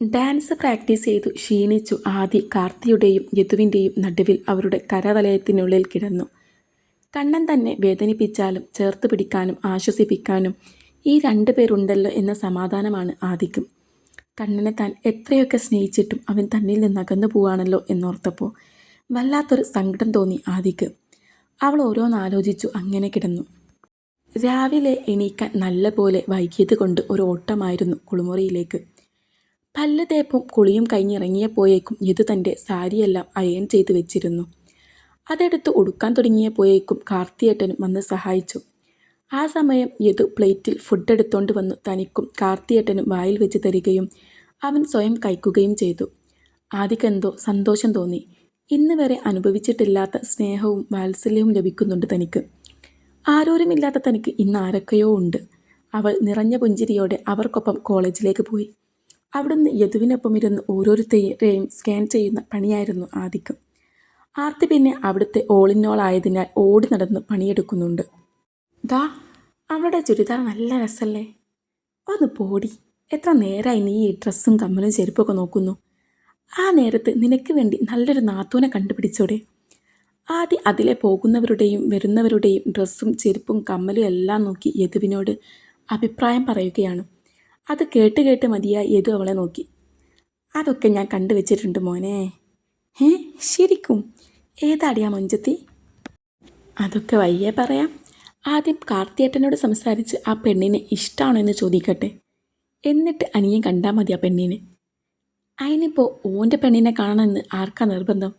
Dance practice ചെയ്തു ക്ഷീണിച്ചു. ആദി കാർത്തിയുടെയും യദുവിന്റെയും നടുവിൽ അവരുടെ കരവലയത്തിനുള്ളിൽ കിടന്നു. കണ്ണൻ തന്നെ വേദനിപ്പിച്ചാലും ചേർത്ത് പിടിക്കാനും ആശ്വസിപ്പിക്കാനും ഈ രണ്ടു പേരുണ്ടല്ലോ എന്ന സമാധാനമാണ് ആദിക്കും. കണ്ണനെ താൻ എത്രയൊക്കെ സ്നേഹിച്ചിട്ടും അവൻ തന്നിൽ നിന്ന് അകന്നു പോവാണല്ലോ എന്നോർത്തപ്പോൾ വല്ലാത്തൊരു സങ്കടം തോന്നി ആദിക്ക്. അവൾ ഓരോന്നാലോചിച്ചു അങ്ങനെ കിടന്നു. രാവിലെ എണീക്കാൻ നല്ല പോലെ വൈകിയത് കൊണ്ട് ഒരു ഓട്ടമായിരുന്നു കുളിമുറിയിലേക്ക്. പല്ല് തേപ്പും കുളിയും കഴിഞ്ഞിറങ്ങിയപ്പോയേക്കും യദു തന്റെ സാരിയെല്ലാം അയൺ ചെയ്ത് വെച്ചിരുന്നു. അതെടുത്ത് ഉടുക്കാൻ തുടങ്ങിയപ്പോയേക്കും കാർത്തിയേട്ടനും വന്ന് സഹായിച്ചു. ആ സമയം യദു പ്ലേറ്റിൽ ഫുഡ് എടുത്തുകൊണ്ട് വന്നു. തനിക്കും കാർത്തിയേട്ടനും വായിൽ വെച്ച് തരികയും അവൻ സ്വയം കഴിക്കുകയും ചെയ്തു. ആദിക്കെന്തോ സന്തോഷം തോന്നി. ഇന്ന് വരെ അനുഭവിച്ചിട്ടില്ലാത്ത സ്നേഹവും വാത്സല്യവും ലഭിക്കുന്നുണ്ട് തനിക്ക്. ആരോരുമില്ലാത്ത തനിക്ക് ഇന്ന് ആരൊക്കെയോ ഉണ്ട്. അവൾ നിറഞ്ഞ പുഞ്ചിരിയോടെ അവർക്കൊപ്പം കോളേജിലേക്ക് പോയി. അവിടുന്ന് യദുവിനൊപ്പം ഇരുന്ന് ഓരോരുത്തരെയും സ്കാൻ ചെയ്യുന്ന പണിയായിരുന്നു ആദിക്കും. ആർത്തി പിന്നെ അവിടുത്തെ ഓളിനോളായതിനാൽ ഓടി നടന്ന് പണിയെടുക്കുന്നുണ്ട്. ദാ അവളുടെ ചുരിദാർ നല്ല രസമല്ലേ ഒന്ന് പോടി എത്ര നേരമായി നീ ഈ ഡ്രസ്സും കമ്മലും ചെരുപ്പൊക്കെ നോക്കുന്നു. ആ നേരത്ത് നിനക്ക് വേണ്ടി നല്ലൊരു നാത്തൂനെ കണ്ടുപിടിച്ചോടെ. ആദ്യം അതിലെ പോകുന്നവരുടെയും വരുന്നവരുടെയും ഡ്രസ്സും ചെരുപ്പും കമ്മലും എല്ലാം നോക്കി യദുവിനോട് അഭിപ്രായം പറയുകയാണ്. അത് കേട്ട് കേട്ട് മതിയായി യദു അവളെ നോക്കി. അതൊക്കെ ഞാൻ കണ്ടുവച്ചിട്ടുണ്ട് മോനെ. ഏ ശരിക്കും? ഏതാടിയാ മഞ്ചത്തി? അതൊക്കെ വയ്യ പറയാം. ആദ്യം കാർത്തിയേട്ടനോട് സംസാരിച്ച് ആ പെണ്ണിനെ ഇഷ്ടമാണോ എന്ന് ചോദിക്കട്ടെ. എന്നിട്ട് അനിയൻ കണ്ടാൽ മതി ആ പെണ്ണിനെ. അതിനിപ്പോൾ ഓന്റെ പെണ്ണിനെ കാണണമെന്ന് ആർക്കാ നിർബന്ധം?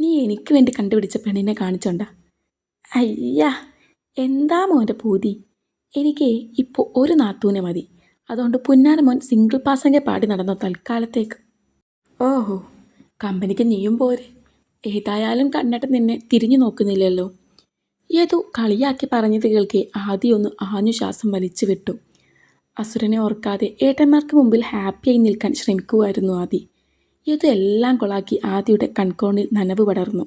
നീ എനിക്ക് വേണ്ടി കണ്ടുപിടിച്ച പെണ്ണിനെ കാണിച്ചോണ്ട. അയ്യാ എന്താ മോന്റെ പൂതി? എനിക്ക് ഇപ്പോൾ ഒരു നാത്തൂനെ മതി. അതുകൊണ്ട് പുന്നാരമോൻ സിംഗിൾ പാസഞ്ചർ പാടി നടന്നോ തൽക്കാലത്തേക്ക്. ഓഹോ. കമ്പനിക്ക് നീയും പോരെ. ഏതായാലും കണ്ണട്ട് നിന്നെ തിരിഞ്ഞു നോക്കുന്നില്ലല്ലോ. യദു കളിയാക്കി പറഞ്ഞത് കേൾക്കെ ആദ്യമൊന്ന് ആഞ്ഞു ശ്വാസം വലിച്ചു വിട്ടു. അസുരനെ ഓർക്കാതെ ഏട്ടന്മാർക്ക് മുമ്പിൽ ഹാപ്പിയായി നിൽക്കാൻ ശ്രമിക്കുമായിരുന്നു ആദി. ഏതോ എല്ലാം കൊളാക്കി ആദിയുടെ കൺകോണിൽ നനവ് പടർന്നു.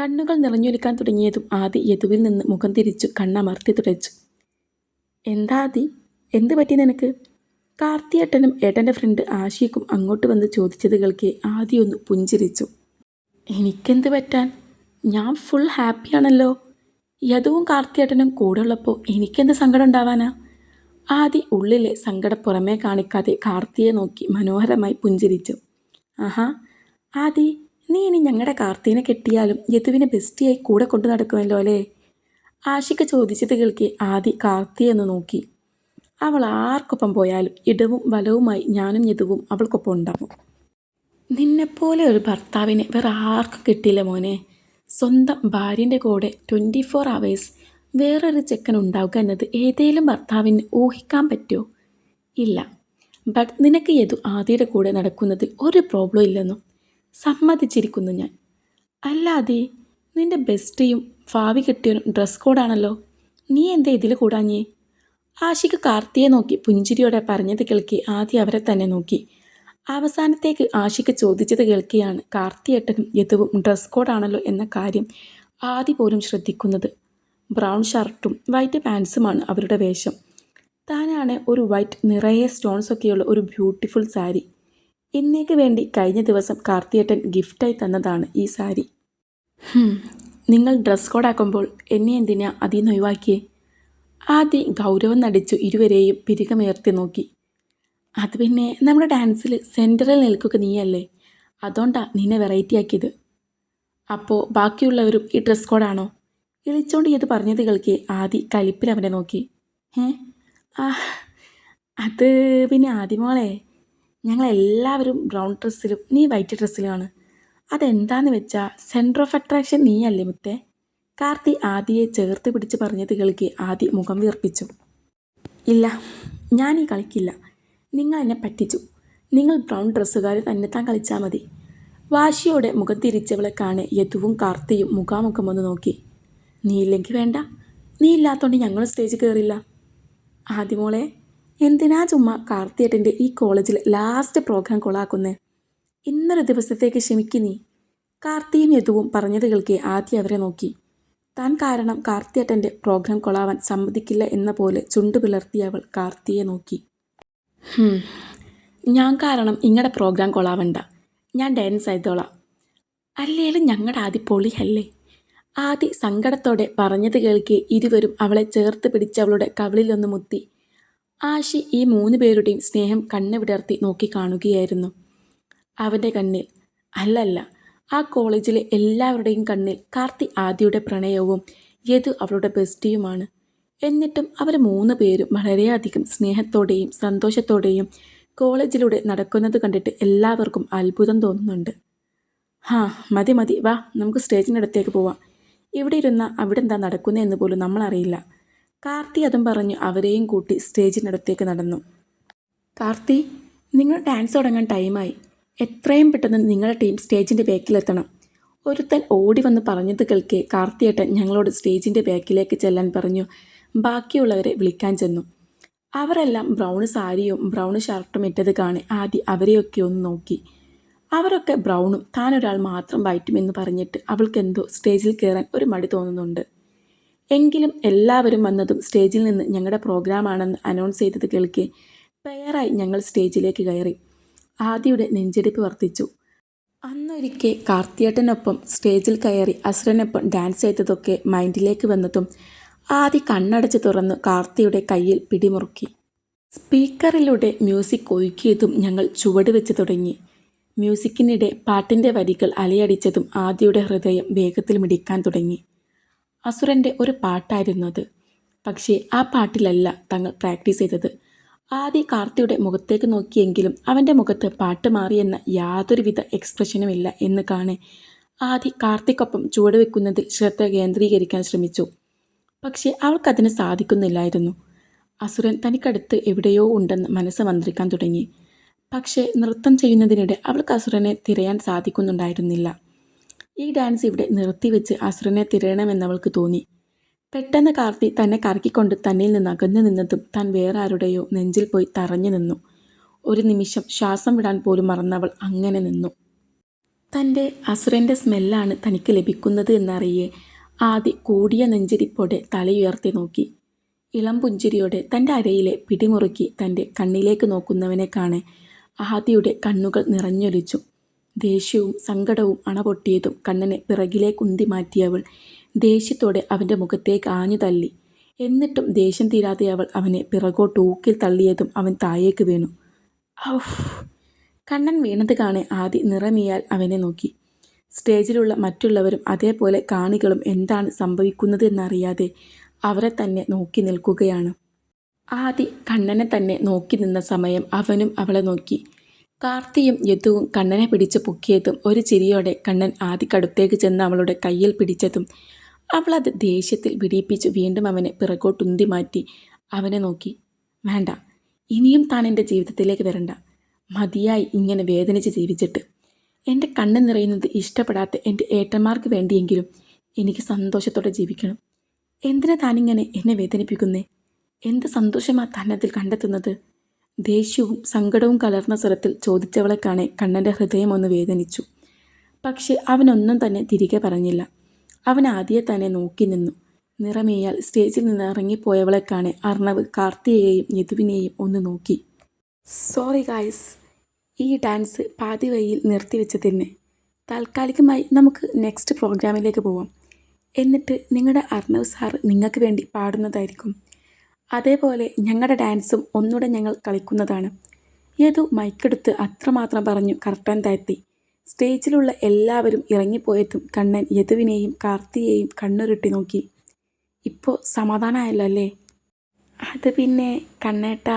കണ്ണുകൾ നിറഞ്ഞൊലിക്കാൻ തുടങ്ങിയതും ആദി യദുവിൽ നിന്ന് മുഖം തിരിച്ചു കണ്ണമർത്തി തുടച്ചു. എന്താ ആദി? എന്ത് പറ്റി നിനക്ക്? കാർത്തിയേട്ടനും ഏട്ടന്റെ ഫ്രണ്ട് ആഷിക്കും അങ്ങോട്ട് വന്ന് ചോദിച്ചത് കേൾക്കെ ആദ്യം ഒന്ന് പുഞ്ചിരിച്ചു. എനിക്കെന്ത് പറ്റാൻ? ഞാൻ ഫുൾ ഹാപ്പിയാണല്ലോ യദുവും കാർത്തിയേട്ടനും കൂടെ ഉള്ളപ്പോൾ എനിക്കെന്ത് സങ്കടം ഉണ്ടാവാനാ? ആദി ഉള്ളിലെ സങ്കടം പുറമേ കാണിക്കാതെ കാർത്തിയെ നോക്കി മനോഹരമായി പുഞ്ചിരിച്ചു. ആഹാ ആദി നീ ഇനി ഞങ്ങളുടെ കാർത്തിനെ കെട്ടിയാലും യദുവിനെ ബെസ്റ്റിയായി കൂടെ കൊണ്ടു നടക്കുമല്ലോ അല്ലേ? ആഷിക്ക് ചോദിച്ചത് കേൾക്കി ആദി കാർത്തിയെ ഒന്ന് നോക്കി. അവൾ ആർക്കൊപ്പം പോയാലും ഇടവും വലവുമായി ഞാനും ഞെതുവും അവൾക്കൊപ്പം ഉണ്ടാവും. നിന്നെപ്പോലെ ഒരു ഭർത്താവിനെ വേറെ ആർക്കും കിട്ടിയില്ല മോനെ. സ്വന്തം ഭാര്യന്റെ കൂടെ ട്വന്റി ഫോർ അവേഴ്സ് വേറൊരു ചെക്കൻ ഉണ്ടാവുക എന്നത് ഏതേലും ഭർത്താവിന് ഊഹിക്കാൻ പറ്റുമോ? ഇല്ല. ബട്ട് നിനക്ക് യതു ആദ്യയുടെ കൂടെ നടക്കുന്നതിൽ ഒരു പ്രോബ്ലം ഇല്ലെന്നും സമ്മതിച്ചിരിക്കുന്നു ഞാൻ. അല്ലാതെ നിന്റെ ബെസ്റ്റിയും ഭാവി കെട്ടിയവനും ഡ്രസ് കോഡാണല്ലോ നീ എന്താ ഇതിൽ കൂടാഞ്ഞേ? ആഷിക്ക് കാർത്തിയെ നോക്കി പുഞ്ചിരിയോടെ പറഞ്ഞത് കേൾക്കി ആദ്യം അവരെ തന്നെ നോക്കി. അവസാനത്തേക്ക് ആഷിക്ക് ചോദിച്ചത് കേൾക്കിയാണ് കാർത്തിയേട്ടനും യദുവും ഡ്രസ് കോഡാണല്ലോ എന്ന കാര്യം ആദ്യ പോലും ശ്രദ്ധിക്കുന്നത്. ബ്രൗൺ ഷർട്ടും വൈറ്റ് പാൻസുമാണ് അവരുടെ വേഷം. താനാണ് ഒരു വൈറ്റ് നിറയെ സ്റ്റോൺസ് ഒക്കെയുള്ള ഒരു ബ്യൂട്ടിഫുൾ സാരി. ഇന്നേക്ക് വേണ്ടി കഴിഞ്ഞ ദിവസം കാർത്തിയേട്ടൻ ഗിഫ്റ്റായി തന്നതാണ് ഈ സാരി. നിങ്ങൾ ഡ്രസ് കോഡാക്കുമ്പോൾ എന്നെ എന്തിനാ അതിൽ നിന്ന് ഒഴിവാക്കിയേ? ആദ്യം ഗൗരവം നടിച്ചു ഇരുവരെയും പിരികമേർത്തി നോക്കി. അത് പിന്നെ നമ്മുടെ ഡാൻസിൽ സെന്ററിൽ നിൽക്കുക നീയല്ലേ? അതുകൊണ്ടാ നിന്നെ വെറൈറ്റി ആക്കിയത്. അപ്പോൾ ബാക്കിയുള്ളവരും ഈ ഡ്രസ് കോഡാണോ? ഇളിച്ചോണ്ട് ഇത് പറഞ്ഞത് കേൾക്കി ആദി കലിപ്പിൽ അവനെ നോക്കി. ഏ? ആ അത് പിന്നെ ആദിമോളെ ഞങ്ങളെല്ലാവരും ബ്രൗൺ ഡ്രസ്സിലും നീ വൈറ്റ് ഡ്രസ്സിലുമാണ് അതെന്താന്ന് വെച്ചാൽ സെന്റർ ഓഫ് അട്രാക്ഷൻ നീയല്ലേ മുത്തേ? കാർത്തി ആദിയെ ചേർത്ത് പിടിച്ച് പറഞ്ഞത് കേൾക്കി ആദി മുഖം വീർപ്പിച്ചു. ഇല്ല ഞാൻ ഈ കളിക്കില്ല. നിങ്ങൾ എന്നെ പറ്റിച്ചു. നിങ്ങൾ ബ്രൗൺ ഡ്രസ്സുകാർ തന്നെ താൻ കളിച്ചാൽ മതി. വാശിയോടെ മുഖം തിരിച്ചവളെ കാണെ യദുവും കാർത്തിയും മുഖാമുഖം ഒന്ന് നോക്കി. നീ ഇല്ലെങ്കിൽ വേണ്ട. നീ ഇല്ലാത്തോണ്ട് ഞങ്ങൾ സ്റ്റേജിൽ കയറില്ല ആദ്യമോളെ എന്തിനാ ചുമ്മാ കാർത്തിയേട്ടന്റെ ഈ കോളേജിൽ ലാസ്റ്റ് പ്രോഗ്രാം കൊളാക്കുന്നേ ഇന്നൊരു ദിവസത്തേക്ക് ക്ഷമിക്ക് നീ. കാർത്തിയും യദുവും പറഞ്ഞത് കേൾക്കി ആദ്യം അവരെ നോക്കി. താൻ കാരണം കാർത്തിയേട്ടന്റെ പ്രോഗ്രാം കൊളാവാൻ സമ്മതിക്കില്ല എന്ന പോലെ ചുണ്ടു പിളർത്തിയ അവൾ കാർത്തിയെ നോക്കി. ഞാൻ കാരണം ഇങ്ങടെ പ്രോഗ്രാം കൊളാവണ്ട. ഞാൻ ഡാൻസ് ആയതോളാം അല്ലേലും ഞങ്ങളുടെ ആദ്യ പൊളിയല്ലേ ആദി സങ്കടത്തോടെ പറഞ്ഞത് കേൾക്കി ഇരുവരും അവളെ ചേർത്ത് പിടിച്ച് അവളുടെ കവിളിലൊന്ന് മുത്തി. ആഷി ഈ മൂന്ന് പേരുടെയും സ്നേഹം കണ്ണ് വിടർത്തി നോക്കി കാണുകയായിരുന്നു. അവന്റെ കണ്ണിൽ അല്ലല്ല ആ കോളേജിലെ എല്ലാവരുടെയും കണ്ണിൽ കാർത്തി ആദിയുടെ പ്രണയവും യദു അവളുടെ ബെസ്റ്റിയുമാണ്. എന്നിട്ടും അവർ മൂന്ന് പേരും വളരെയധികം സ്നേഹത്തോടെയും സന്തോഷത്തോടെയും കോളേജിലൂടെ നടക്കുന്നത് കണ്ടിട്ട് എല്ലാവർക്കും അത്ഭുതം തോന്നുന്നുണ്ട്. ഹാ മതി മതി വാ നമുക്ക് സ്റ്റേജിനടുത്തേക്ക് പോവാം. ഇവിടെ ഇരുന്ന അവിടെ എന്താ നടക്കുന്നതെന്ന് പോലും നമ്മളറിയില്ല കാർത്തി അതും പറഞ്ഞു അവരെയും കൂട്ടി സ്റ്റേജിനടുത്തേക്ക് നടന്നു. കാർത്തി നിങ്ങൾ ഡാൻസ് തുടങ്ങാൻ ടൈമായി. എത്രയും പെട്ടെന്ന് നിങ്ങളുടെ ടീം സ്റ്റേജിന്റെ ബാക്കിലെത്തണം. ഒരുത്തൻ ഓടി വന്ന് പറഞ്ഞത് കേൾക്കെ കാർത്തിയേട്ടൻ ഞങ്ങളോട് സ്റ്റേജിന്റെ ബാക്കിലേക്ക് ചെല്ലാൻ പറഞ്ഞു. ബാക്കിയുള്ളവരെ വിളിക്കാൻ ചെന്നു. അവരെല്ലാം ബ്രൗൺ സാരിയും ബ്രൗൺ ഷർട്ടും ഇട്ടത് കാണി ആദ്യം അവരെയൊക്കെ ഒന്ന് നോക്കി. അവരൊക്കെ ബ്രൗണും താനൊരാൾ മാത്രം വയറ്റുമെന്ന് പറഞ്ഞിട്ട് പറഞ്ഞിട്ട് അവൾക്കെന്തോ സ്റ്റേജിൽ കയറാൻ ഒരു മടി തോന്നുന്നുണ്ട്. എങ്കിലും എല്ലാവരും വന്നതും സ്റ്റേജിൽ നിന്ന് ഞങ്ങളുടെ പ്രോഗ്രാമാണെന്ന് അനൗൺസ് ചെയ്തത് കേൾക്കെ. പെയറായി ഞങ്ങൾ സ്റ്റേജിലേക്ക് കയറി. ആദിയുടെ നെഞ്ചെടുപ്പ് വർദ്ധിച്ചു. അന്നൊരിക്കെ കാർത്തിയേട്ടനൊപ്പം സ്റ്റേജിൽ കയറി അസുരനൊപ്പം ഡാൻസ് ചെയ്തതൊക്കെ മൈൻഡിലേക്ക് വന്നതും ആദി കണ്ണടച്ച് തുറന്ന് കാർത്തിയുടെ കയ്യിൽ പിടിമുറുക്കി. സ്പീക്കറിലൂടെ മ്യൂസിക് ഒഴുക്കിയതും ഞങ്ങൾ ചുവട് വെച്ച് തുടങ്ങി. മ്യൂസിക്കിനിടെ പാട്ടിന്റെ വരികൾ അലയടിച്ചതും ആദിയുടെ ഹൃദയം വേഗത്തിൽ മിടിക്കാൻ തുടങ്ങി. അസുരന്റെ ഒരു പാട്ടായിരുന്നു അത്. പക്ഷേ ആ പാട്ടിലല്ല തങ്ങൾ പ്രാക്ടീസ് ചെയ്തത്. ആദി കാർത്തിയുടെ മുഖത്തേക്ക് നോക്കിയെങ്കിലും അവന്റെ മുഖത്ത് പാട്ട് മാറിയെന്ന യാതൊരുവിധ എക്സ്പ്രഷനും ഇല്ല എന്ന് കാണെ. ആദ്യ കാർത്തിക്കൊപ്പം ചുവടുവെക്കുന്നതിൽ ശ്രദ്ധ കേന്ദ്രീകരിക്കാൻ ശ്രമിച്ചു. പക്ഷേ അവൾക്കതിന് സാധിക്കുന്നില്ലായിരുന്നു. അസുരൻ തനിക്കടുത്ത് എവിടെയോ ഉണ്ടെന്ന് മനസ്സ് മന്ത്രിക്കാൻ തുടങ്ങി. പക്ഷേ നൃത്തം ചെയ്യുന്നതിനിടെ അവൾക്ക് അസുരനെ തിരയാൻ സാധിക്കുന്നുണ്ടായിരുന്നില്ല. ഈ ഡാൻസ് ഇവിടെ നിർത്തിവെച്ച് അസുരനെ തിരയണമെന്നവൾക്ക് തോന്നി. പെട്ടെന്ന് കാർത്തി തന്നെ കറക്കിക്കൊണ്ട് തന്നിൽ നിന്ന് അകന്നു നിന്നതും താൻ വേറെ ആരുടെയോ നെഞ്ചിൽ പോയി തറഞ്ഞു നിന്നു. ഒരു നിമിഷം ശ്വാസം വിടാൻ പോലും മറന്നവൾ അങ്ങനെ നിന്നു. തന്റെ അസുരന്റെ സ്മെല്ലാണ് തനിക്ക് ലഭിക്കുന്നത് എന്നറിയെ ആദി കൂടിയ നെഞ്ചിരിപ്പോടെ തലയുയർത്തി നോക്കി. ഇളം പുഞ്ചിരിയോടെ തന്റെ അരയിലെ പിടിമുറുക്കി തന്റെ കണ്ണിലേക്ക് നോക്കുന്നവനെ കാണെ ആദിയുടെ കണ്ണുകൾ നിറഞ്ഞൊലിച്ചു. ദേഷ്യവും സങ്കടവും അണപൊട്ടിയതും കണ്ണനെ പിറകിലേക്കുന്തി മാറ്റിയവൾ ദേഷ്യത്തോടെ അവന്റെ മുഖത്തേക്ക് ആഞ്ഞു തള്ളി. എന്നിട്ടും ദേഷ്യം തീരാതെ അവൾ അവനെ പിറകോട്ട് ഊക്കിൽ തള്ളിയതും അവൻ താഴേക്ക് വീണു. ഔഫ്. കണ്ണൻ വീണത് കാണെ ആദി നിറമിയാൽ അവനെ നോക്കി. സ്റ്റേജിലുള്ള മറ്റുള്ളവരും അതേപോലെ കാണികളും എന്താണ് സംഭവിക്കുന്നത് എന്നറിയാതെ അവരെ തന്നെ നോക്കി നിൽക്കുകയാണ്. ആദി കണ്ണനെ തന്നെ നോക്കി നിന്ന സമയം അവനും അവളെ നോക്കി. കാർത്തിയും യദുവും കണ്ണനെ പിടിച്ച് പൊക്കിയതും ഒരു ചിരിയോടെ കണ്ണൻ ആദിക്കടുത്തേക്ക് ചെന്ന് അവളുടെ കയ്യിൽ പിടിച്ചതും അവളത് ദേഷ്യത്തിൽ വിടിയിപ്പിച്ച് വീണ്ടും അവനെ പിറകോട്ടുന്തി മാറ്റി. അവനെ നോക്കി. വേണ്ട ഇനിയും താൻ എന്റെ ജീവിതത്തിലേക്ക് വരണ്ട. മതിയായി ഇങ്ങനെ വേദനിച്ച് ജീവിച്ചിട്ട്. എന്റെ കണ്ണ് നിറയുന്നത് ഇഷ്ടപ്പെടാത്ത എന്റെ ഏട്ടന്മാർക്ക് വേണ്ടിയെങ്കിലും എനിക്ക് സന്തോഷത്തോടെ ജീവിക്കണം. എന്തിനാ താനിങ്ങനെ എന്നെ വേദനിപ്പിക്കുന്നേ? എന്ത് സന്തോഷമാണ് താനതിൽ കണ്ടെത്തുന്നത്? ദേഷ്യവും സങ്കടവും കലർന്ന സ്വരത്തിൽ ചോദിച്ചവളെ കാണെ കണ്ണന്റെ ഹൃദയം ഒന്ന് വേദനിച്ചു. പക്ഷെ അവനൊന്നും തന്നെ തിരികെ പറഞ്ഞില്ല. അവൻ ആദ്യം തന്നെ നോക്കി നിന്നു. നിറമേയാൽ സ്റ്റേജിൽ നിന്ന് ഇറങ്ങിപ്പോയവളെ കാണെ അർണവ് കാർത്തിയെയും യദുവിനെയും ഒന്ന് നോക്കി. സോറി ഗായ്സ് ഈ ഡാൻസ് പാതി വഴിയിൽ നിർത്തിവെച്ചതിന് താൽക്കാലികമായി നമുക്ക് നെക്സ്റ്റ് പ്രോഗ്രാമിലേക്ക് പോവാം. എന്നിട്ട് നിങ്ങളുടെ അർണവ് സാർ നിങ്ങൾക്ക് വേണ്ടി പാടുന്നതായിരിക്കും. അതേപോലെ ഞങ്ങളുടെ ഡാൻസും ഒന്നുകൂടെ ഞങ്ങൾ കളിക്കുന്നതാണ്. യദു മൈക്കെടുത്ത് അത്രമാത്രം പറഞ്ഞു കർട്ടൻ താഴ്ത്തി. സ്റ്റേജിലുള്ള എല്ലാവരും ഇറങ്ങിപ്പോയതും കണ്ണൻ യദുവിനെയും കാർത്തിയെയും കണ്ണുരുട്ടി നോക്കി. ഇപ്പോൾ സമാധാനമായല്ലോ അല്ലേ? അത് പിന്നെ കണ്ണേട്ട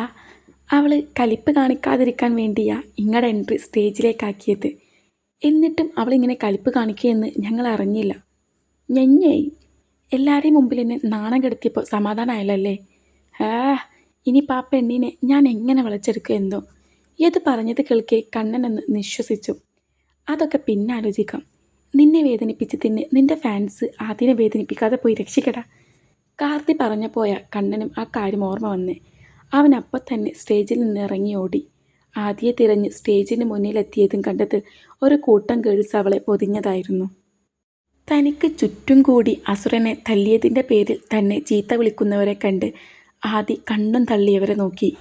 അവൾ കലിപ്പ് കാണിക്കാതിരിക്കാൻ വേണ്ടിയാ ഇങ്ങടെ എൻട്രി സ്റ്റേജിലേക്കാക്കിയത്. എന്നിട്ടും അവളിങ്ങനെ കലിപ്പ് കാണിക്കുകയെന്ന് ഞങ്ങൾ അറിഞ്ഞില്ല. ഞെഞ്ഞായി എല്ലാവരെയും മുമ്പിൽ എന്നെ നാണം കെടുത്തിയപ്പോൾ സമാധാനമായല്ലോ അല്ലേ? ആ ഇനിയിപ്പോൾ ആ പെണ്ണിനെ ഞാൻ എങ്ങനെ വിളിച്ചെടുക്കുക എന്തോ? ഏത് പറഞ്ഞത് കേൾക്കെ കണ്ണനെന്ന് നിശ്വസിച്ചു. അതൊക്കെ പിന്നെ ആലോചിക്കാം. നിന്നെ വേദനിപ്പിച്ച് വേദനിപ്പിച്ചതിന് നിന്റെ ഫാൻസ് ആദ്യം വേദനിപ്പിക്കാതെ പോയി രക്ഷിക്കടാ. കാർത്തി പറഞ്ഞ പോയ കണ്ണനും ആ കാര്യം ഓർമ്മ വന്നേ. അവൻ അപ്പം തന്നെ സ്റ്റേജിൽ നിന്ന് ഇറങ്ങി ഓടി. ആദ്യം തിരഞ്ഞ് സ്റ്റേജിന് മുന്നിലെത്തിയതും കണ്ടത് ഒരു കൂട്ടം ഗേൾസ് അവളെ പൊതിഞ്ഞതായിരുന്നു. തനിക്ക് ചുറ്റും കൂടി അസുരനെ തല്ലിയതിന്റെ പേരിൽ തന്നെ ചീത്ത വിളിക്കുന്നവരെ കണ്ട് ആദി കണ്ണും തള്ളിയവരെ നോക്കി.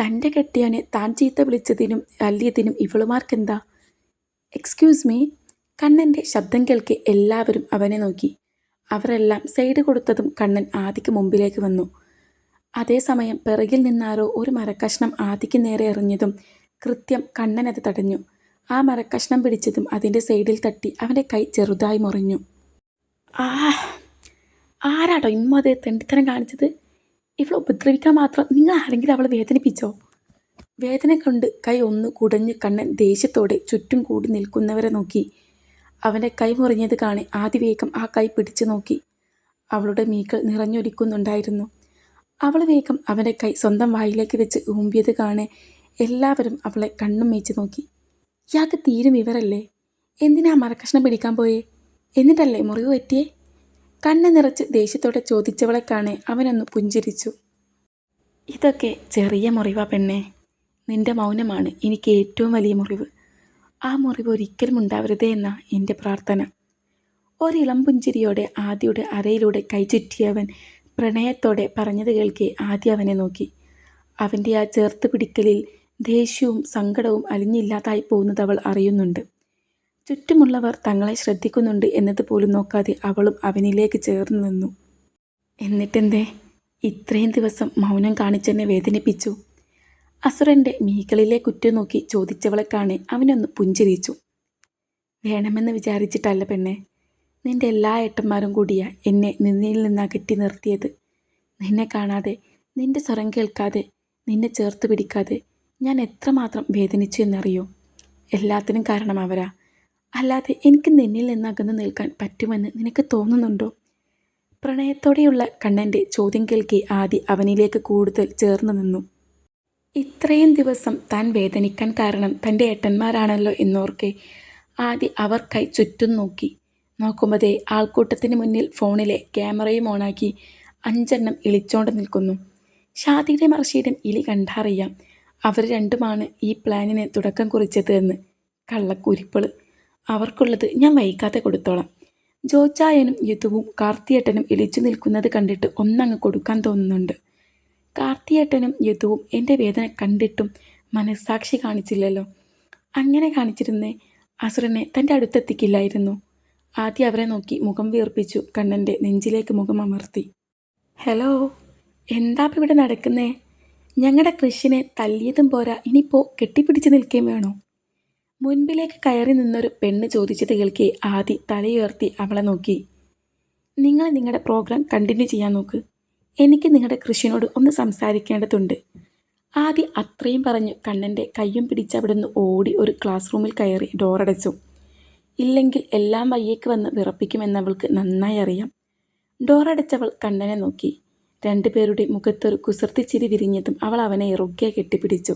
തന്റെ കെട്ടിയവനെ താൻ ചീത്ത വിളിച്ചതിനും തല്ലിയതിനും ഇവളുമാർക്കെന്താ? എക്സ്ക്യൂസ് മീ കണ്ണന്റെ ശബ്ദം കേൾക്കെ എല്ലാവരും അവനെ നോക്കി. അവരെല്ലാം സൈഡ് കൊടുത്തതും കണ്ണൻ ആദിക്ക് മുമ്പിലേക്ക് വന്നു. അതേസമയം പിറകിൽ നിന്നാരോ ഒരു മരക്കഷ്ണം ആദിക്ക് നേരെ എറിഞ്ഞതും കൃത്യം കണ്ണൻ അത് തടഞ്ഞു. ആ മരക്കഷ്ണം പിടിച്ചതും അതിന്റെ സൈഡിൽ തട്ടി അവന്റെ കൈ ചെറുതായി മുറിഞ്ഞു. ആ ആരാടോ ഇമ്മത് തെണ്ടിത്തരം കാണിച്ചത്? ഇവളെ ഉപദ്രവിക്കാൻ മാത്രം നിങ്ങൾ ആരെങ്കിലും അവളെ വേദനിപ്പിച്ചോ? വേദന കൊണ്ട് കൈ ഒന്ന് കുടഞ്ഞ് കണ്ണൻ ദേഷ്യത്തോടെ ചുറ്റും കൂടി നിൽക്കുന്നവരെ നോക്കി. അവന്റെ കൈ മുറിഞ്ഞത് കാണി ആദ്യവേഗം ആ കൈ പിടിച്ചു നോക്കി. അവളുടെ മീക്കൾ നിറഞ്ഞൊലിക്കുന്നുണ്ടായിരുന്നു അവൾ വേഗം അവന്റെ കൈ സ്വന്തം വായിലേക്ക് വെച്ച് ഊമ്പിയത് കാണെ എല്ലാവരും അവളെ കണ്ണും മേച്ച് നോക്കി. ഇയാൾക്ക് തീരും ഇവരല്ലേ? എന്തിനാ മരക്കഷ്ണം പിടിക്കാൻ പോയേ? എന്നിട്ടല്ലേ മുറിവ് പറ്റിയേ? കണ്ണ് നിറച്ച് ദേഷ്യത്തോടെ ചോദിച്ചവളെ കാണെ അവനൊന്ന് പുഞ്ചിരിച്ചു. ഇതൊക്കെ ചെറിയ മുറിവാ പെണ്ണേ. നിന്റെ മൗനമാണ് എനിക്ക് ഏറ്റവും വലിയ മുറിവ്. ആ മുറിവ് ഒരിക്കലും ഉണ്ടാവരുതേ എന്ന എന്റെ പ്രാർത്ഥന. ഒരിളം പുഞ്ചിരിയോടെ ആദ്യയുടെ അരയിലൂടെ കൈചുറ്റിയവൻ പ്രണയത്തോടെ പറഞ്ഞത് കേൾക്കെ ആദ്യ അവനെ നോക്കി. അവന്റെ ആ ചേർത്ത് പിടിക്കലിൽ ദേഷ്യവും സങ്കടവും അലിഞ്ഞില്ലാതായി പോകുന്നത് അവൾ അറിയുന്നുണ്ട്. ചുറ്റുമുള്ളവർ തങ്ങളെ ശ്രദ്ധിക്കുന്നുണ്ട് എന്നതുപോലും നോക്കാതെ അവളും അവനിലേക്ക് ചേർന്ന് നിന്നു. എന്നിട്ടെന്തേ? ഇത്രയും ദിവസം മൗനം കാണിച്ചെന്നെ വേദനിപ്പിച്ചു. അസുരന്റെ മീകളിലെ കുറ്റം നോക്കി ചോദിച്ചവളെ കാണെ അവനൊന്ന് പുഞ്ചിരിച്ചു. വേണമെന്ന് വിചാരിച്ചിട്ടല്ല പെണ്ണെ. നിന്റെ എല്ലാ ഏട്ടന്മാരും കൂടിയ എന്നെ നിന്നിൽ നിന്ന് അകറ്റി നിർത്തിയത്. നിന്നെ കാണാതെ നിന്റെ സ്വരം കേൾക്കാതെ നിന്നെ ചേർത്ത് പിടിക്കാതെ ഞാൻ എത്രമാത്രം വേദനിച്ചു എന്നറിയോ? എല്ലാത്തിനും കാരണം അവരാ. അല്ലാതെ എനിക്ക് നിന്നിൽ നിന്ന് നിൽക്കാൻ പറ്റുമെന്ന് നിനക്ക് തോന്നുന്നുണ്ടോ? പ്രണയത്തോടെയുള്ള കണ്ണന്റെ ചോദ്യം കേൾക്കി ആദി അവനിലേക്ക് കൂടുതൽ ചേർന്ന് നിന്നു. ഇത്രയും ദിവസം താൻ വേദനിക്കാൻ കാരണം തന്റെ ഏട്ടന്മാരാണല്ലോ എന്നോർക്കെ. ആദി അവർക്കായി ചുറ്റും നോക്കി. നോക്കുമ്പോഴേ ആൾക്കൂട്ടത്തിന് മുന്നിൽ ഫോണിലെ ക്യാമറയും ഓണാക്കി അഞ്ചെണ്ണം ഇളിച്ചോണ്ട് നിൽക്കുന്നു. ഷാദിയുടെ മർഷീദൻ ഇലി കണ്ടറിയാം അവർ രണ്ടുമാണ് ഈ പ്ലാനിന് തുടക്കം കുറിച്ചത് എന്ന് കള്ളക്കുരിപ്പൾ. അവർക്കുള്ളത് ഞാൻ വൈകാതെ കൊടുത്തോളാം. ജോച്ചായനും യുദ്ധവും കാർത്തിയേട്ടനും ഇളിച്ചു നിൽക്കുന്നത് കണ്ടിട്ട് ഒന്നങ്ങ് കൊടുക്കാൻ തോന്നുന്നുണ്ട്. കാർത്തിയേട്ടനും യദുവും എന്റെ വേദന കണ്ടിട്ടും മനസ്സാക്ഷി കാണിച്ചില്ലല്ലോ. അങ്ങനെ കാണിച്ചിരുന്നേ അസുരനെ തന്റെ അടുത്തെത്തിക്കില്ലായിരുന്നു. ആദ്യം അവരെ നോക്കി മുഖം വീർപ്പിച്ചു കണ്ണന്റെ നെഞ്ചിലേക്ക് മുഖം അമർത്തി. ഹലോ എന്താ ഇവിടെ നടക്കുന്നേ? ഞങ്ങളുടെ കൃഷിനെ തല്ലിയതും പോരാ ഇനിയിപ്പോൾ കെട്ടിപ്പിടിച്ച് നിൽക്കുകയും വേണോ? മുൻപിലേക്ക് കയറി നിന്നൊരു പെണ്ണ് ചോദിച്ചത് കേൾക്കേ ആദി തലയുയർത്തി അവളെ നോക്കി. നിങ്ങൾ നിങ്ങളുടെ പ്രോഗ്രാം കണ്ടിന്യൂ ചെയ്യാൻ നോക്ക്. എനിക്ക് നിങ്ങളുടെ കൃഷിനോട് ഒന്ന് സംസാരിക്കേണ്ടതുണ്ട്. ആദി അത്രയും പറഞ്ഞു. കണ്ണന്റെ കയ്യും പിടിച്ചവിടുന്ന് ഓടി ഒരു ക്ലാസ് റൂമിൽ കയറി ഡോറടച്ചു ഇല്ലെങ്കിൽ എല്ലാം വയ്യേക്ക് വന്ന് വിറപ്പിക്കുമെന്നവൾക്ക് നന്നായി അറിയാം. ഡോറടച്ചവൾ കണ്ണനെ നോക്കി. രണ്ടുപേരുടെ മുഖത്തൊരു കുസൃതിച്ചിരി വിരിഞ്ഞതും അവൾ അവനെ ഇറുകെ കെട്ടിപ്പിടിച്ചു.